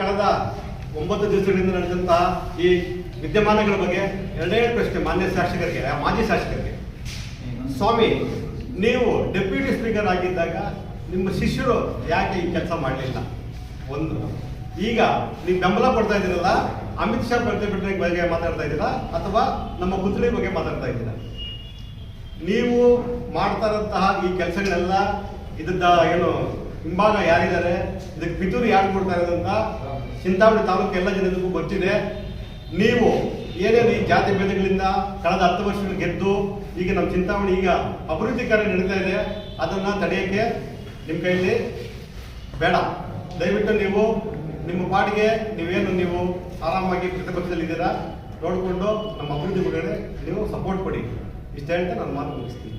ಕಳೆದ ಒಂಬತ್ತು ದಿವಸಗಳಿಂದ ನಡೆದಂತಹ ಈ ವಿದ್ಯಮಾನಗಳ ಬಗ್ಗೆ ಎರಡನೇ ಪ್ರಶ್ನೆ ಮಾನ್ಯ ಶಾಸಕರಿಗೆ, ಮಾಜಿ ಶಾಸಕರಿಗೆ. ಸ್ವಾಮಿ, ನೀವು ಡೆಪ್ಯೂಟಿ ಸ್ಪೀಕರ್ ಆಗಿದ್ದಾಗ ನಿಮ್ಮ ಶಿಷ್ಯರು ಯಾಕೆ ಈ ಕೆಲಸ ಮಾಡಲಿಲ್ಲ? ಒಂದು, ಈಗ ನೀವು ಬೆಂಬಲ ಕೊಡ್ತಾ ಇದ್ದೀರಲ್ಲ, ಅಮಿತ್ ಶಾ ಪ್ರತಿಭಟನೆ ಬಗ್ಗೆ ಮಾತಾಡ್ತಾ ಇದ್ದೀರಾ, ಅಥವಾ ನಮ್ಮ ಪುತ್ರಿ ಬಗ್ಗೆ ಮಾತಾಡ್ತಾ ಇದ್ದೀರಾ? ನೀವು ಮಾಡ್ತಾ ಈ ಕೆಲಸಗಳೆಲ್ಲ ಇದನ್ನ ಏನು ಹಿಂಭಾಗ ಯಾರಿದ್ದಾರೆ? ಇದಕ್ಕೆ ಪಿತೂರು ಯಾರು ಕೊಡ್ತಾ ಇರೋದಂತ ಚಿಂತಾಮಣಿ ತಾಲೂಕು ಎಲ್ಲ ಜನದಕ್ಕೂ ಗೊತ್ತಿದೆ. ನೀವು ಏನೇನು ಈ ಜಾತಿ ಭೇದಗಳಿಂದ ಕಳೆದ ಹತ್ತು ವರ್ಷಗಳು ಗೆದ್ದು ಈಗ ನಮ್ಮ ಚಿಂತಾಮಣಿ ಈಗ ಅಭಿವೃದ್ಧಿ ಕಾರ್ಯ ನಡೀತಾ ಇದೆ. ಅದನ್ನ ತಡೆಯಕ್ಕೆ ನಿಮ್ಮ ಕೈಯಲ್ಲಿ ಬೇಡ. ದಯವಿಟ್ಟು ನೀವು ನಿಮ್ಮ ಪಾಡಿಗೆ ನೀವೇನು ನೀವು ಆರಾಮಾಗಿ ಪ್ರತಿಪಕ್ಷದಲ್ಲಿದ್ದೀರಾ ನೋಡಿಕೊಂಡು ನಮ್ಮ ಅಭಿವೃದ್ಧಿ ನೀವು ಸಪೋರ್ಟ್ ಕೊಡಿ. ಇಷ್ಟ ಹೇಳ್ತಾ ನಾನು ಮಾತು ಮುಗಿಸ್ತೀನಿ.